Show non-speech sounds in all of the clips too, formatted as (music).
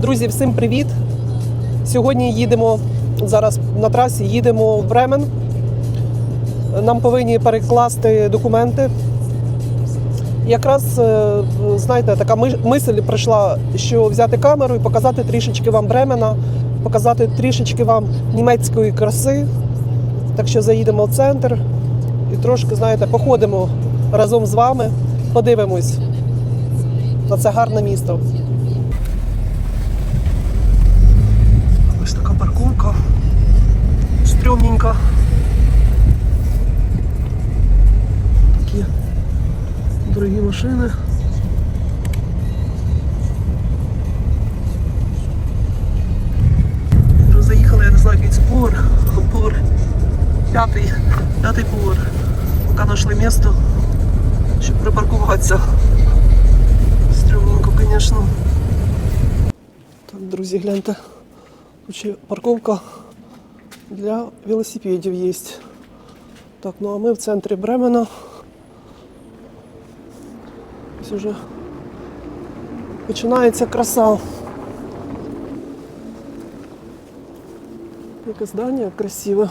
Друзі, всім привіт! Сьогодні їдемо зараз на трасі, їдемо в Бремен. Нам повинні перекласти документи. Якраз, е, знаєте, така мисль прийшла, що взяти камеру і показати трішечки вам Бремена, показати трішечки вам німецької краси. Так що заїдемо в центр і трошки, знаєте, походимо разом з вами, подивимось на це гарне місто. Ось така парковка. Стрьомненька. Такі дорогі машини. Вже заїхали, я не знаю, який це поверх. Поверх. П'ятий, п'ятий поверх. Поки знайшли місто, щоб припаркуватися. Стрьомненько, звісно. Так, друзі, гляньте. Парковка для велосипедів є. Так, ну а ми в центрі Бремена. Ось уже починається краса. Яке здання красиве.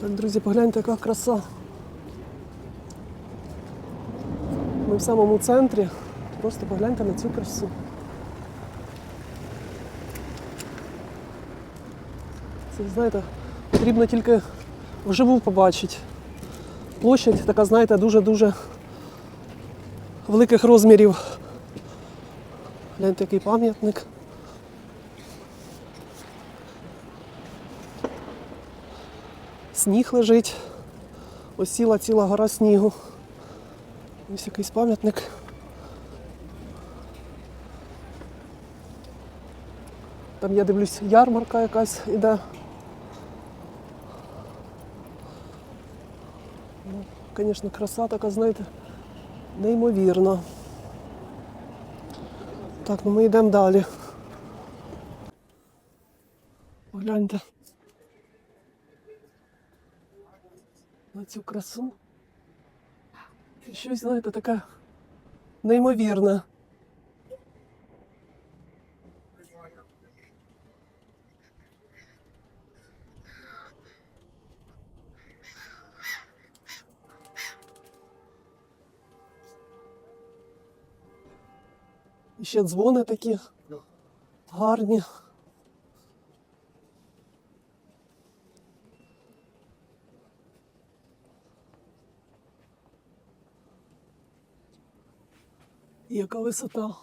Так, друзі, погляньте, яка краса. Ми в самому центрі. Просто погляньте на цю красу. Це, знаєте, потрібно тільки вживу побачити. Площадь така, знаєте, дуже-дуже великих розмірів. Гляньте, який пам'ятник. Сніг лежить. Ось ціла ціла гора снігу. Ось якийсь пам'ятник. Там я дивлюсь, ярмарка якась іде. Ну, Звісно, краса така, знаєте, неймовірна. Так, ну ми йдемо далі. Гляньте. На цю красу. Щось, знаєте, таке неймовірне. Ще дзвони такі гарні. Яка висота.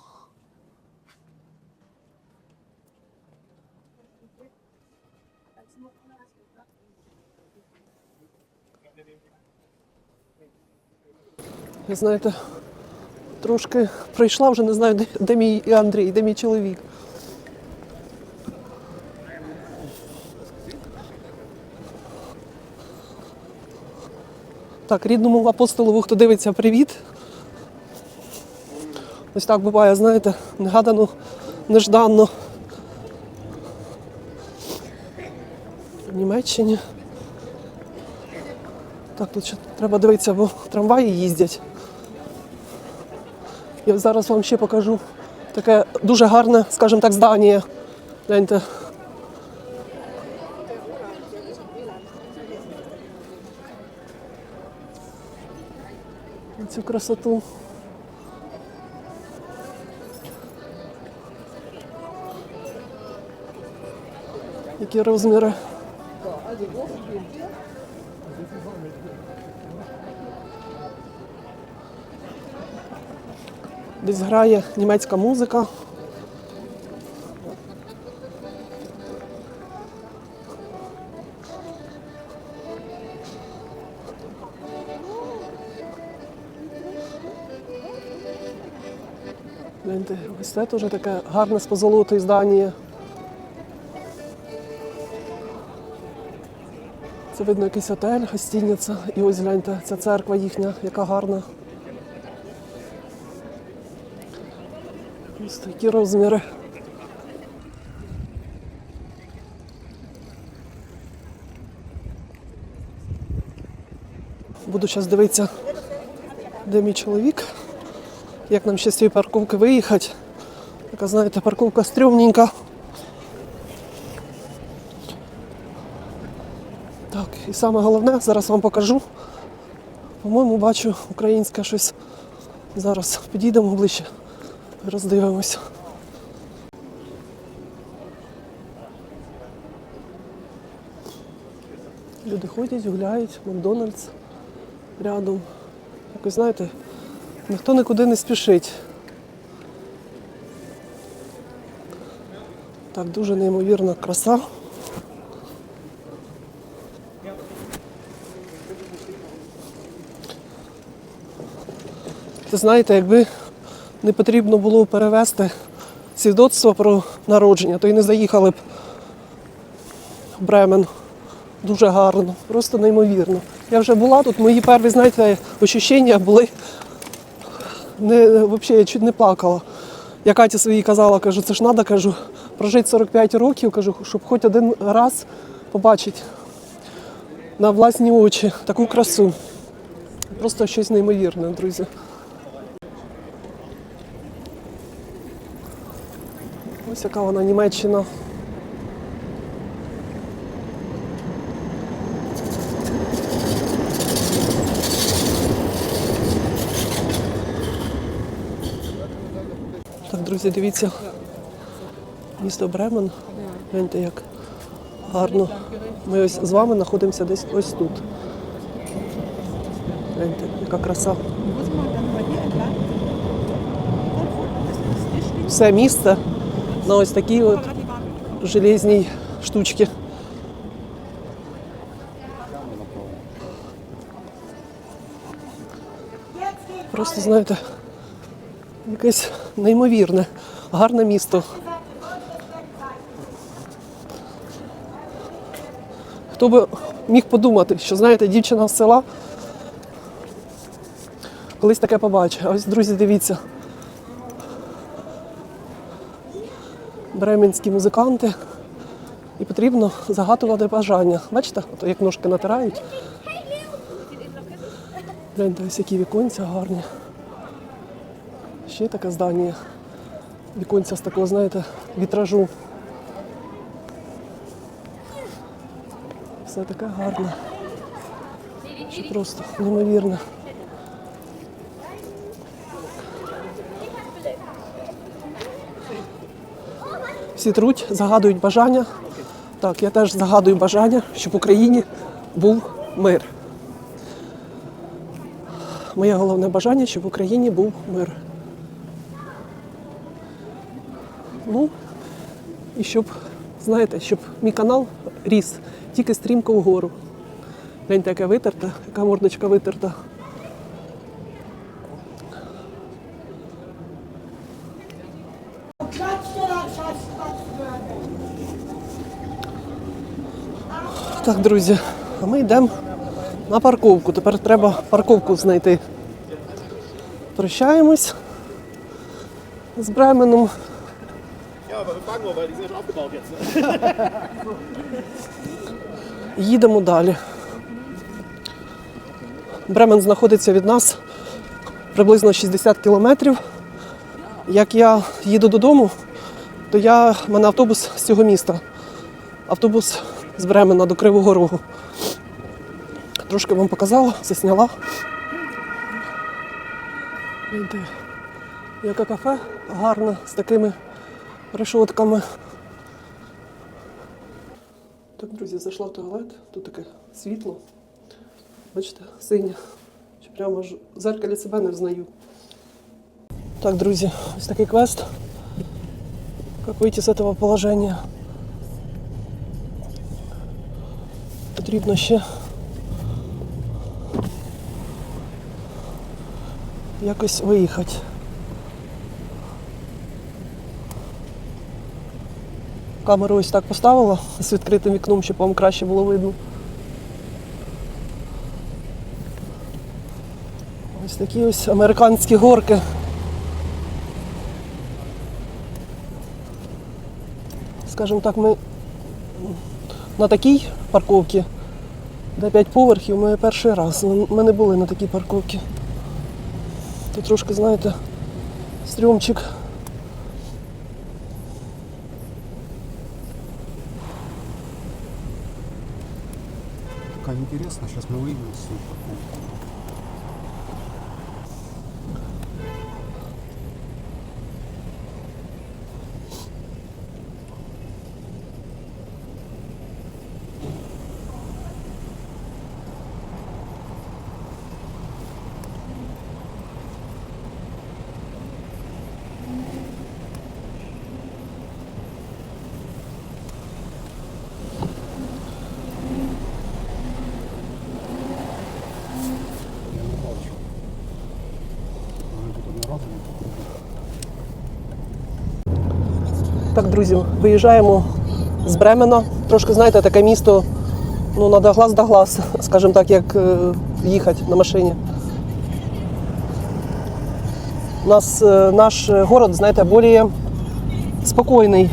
Ви знаєте, трошки прийшла, вже не знаю, де, де мій Андрій, де мій чоловік. Так, рідному апостолову, хто дивиться, привіт. Ось так буває, знаєте, негадано, нежданно. Німеччині. Так, тут ще треба дивитися, бо трамваї їздять. Я зараз вам ще покажу таке дуже гарне, скажімо так, здання. Гляньте. Цю красоту. Які розміри. Десь грає німецька музика. Ось це теж таке гарне з позолотою здання. Це видно якийсь отель, гостиниця. І ось гляньте, ця церква їхня, яка гарна. Ось такі розміри. Буду зараз дивитися де мій чоловік. Як нам ще з цієї парковки виїхати? Така, знаєте, парковка стрьомненька. Так, і саме головне, зараз вам покажу. По-моєму, бачу українське щось. Зараз підійдемо ближче, роздивимося. Люди ходять, гуляють, Макдональдс рядом. Якось знаєте, ніхто нікуди не спішить. Так, дуже неймовірна краса. Ви знаєте, якби не потрібно було перевести свідоцтво про народження, то й не заїхали б в Бремен. Дуже гарно, просто неймовірно. Я вже була тут, мої перші, знаєте, ощущення були. Не, взагалі, я чуть не плакала. Я Каті своїй казала, кажу, це ж треба, кажу, прожити 45 років, кажу, щоб хоч один раз побачити на власні очі таку красу. Просто щось неймовірне, друзі. Ось яка вона Німеччина. Так, друзі, дивіться. Місто Бремен. Гляньте, як гарно. Ми ось з вами знаходимося десь ось тут. Гляньте, яка краса. Все місце на ось такій от железній штучці. Просто знаєте, якесь неймовірне, гарне місто. Хто би міг подумати, що знаєте, дівчина з села колись таке побачить. А ось, друзі, дивіться. Бременські музиканти. І потрібно загадувати бажання. Бачите, От як ножки натирають. Гляньте, ось які віконця гарні. Ще таке здання. Віконця з такого, знаєте, вітражу. Все таке гарне. Що просто неймовірне. Всі труть, загадують бажання. Так, я теж загадую бажання, щоб в Україні був мир. Моє головне бажання, щоб в Україні був мир. Ну, і щоб, знаєте, щоб мій канал ріс тільки стрімко вгору. Гляньте, яка витерта, яка мордочка витерта. Так, друзі, а ми йдемо на парковку. Тепер треба парковку знайти. Прощаємось з Бременом. Їдемо далі. Бремен знаходиться від нас приблизно 60 кілометрів. Як я їду додому, то я, в мене автобус з цього міста. Автобус з Бремена до Кривого Рогу. Трошки вам показала, засняла. Гляньте, Яке кафе гарне з такими решотками. Так, друзі, зайшла в туалет, тут таке світло. Бачите, синє. Що Прямо аж в зеркалі себе не взнаю. Так, друзі, ось такий квест. Як вийти з цього положення? Потрібно ще якось виїхати. Камеру ось так поставила з відкритим вікном, щоб вам краще було видно. Ось такі ось американські горки. Скажімо так, ми на такій парковці, де 5 поверхів, ми перший раз. Ми не були на такій парковці. Тут трошки, знаєте, стрьомчик. Пока интересно, сейчас мы выйдем с парковки. Так, друзі, виїжджаємо з Бремена. Трошки, знаєте, таке місто ну, треба глаз до глаз, скажімо так, як е, їхати на машині. У нас е, наш город, знаєте, більш спокійний.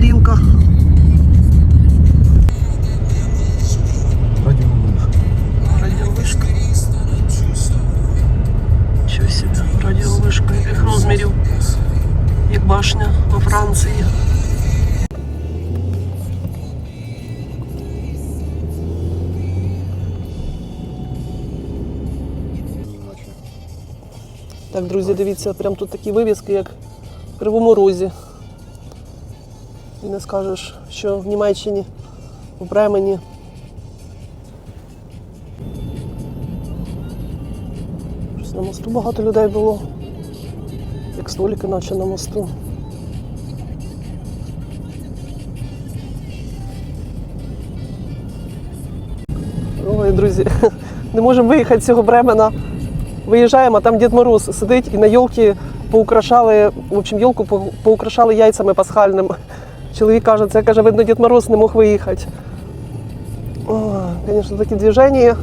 Тарілка. Радіовишка. Радіовишка. Чого собі, радіовишка яких розмірів, як башня во Франції. Так, друзі, дивіться, прям тут такі вивіски, як в Кривому Розі. І не скажеш, що в Німеччині, в Бремені. Щось на мосту багато людей було. Як столики, наче на мосту. Ой, друзі, (laughs) не можемо виїхати з цього Бремена. Виїжджаємо, а там Дід Мороз сидить і на йолки поукрашали, в общем, йолку поукрашали яйцями пасхальними. Чоловік каже, це каже, видно, Дід Мороз не мог виїхати. О, звісно, такі движення.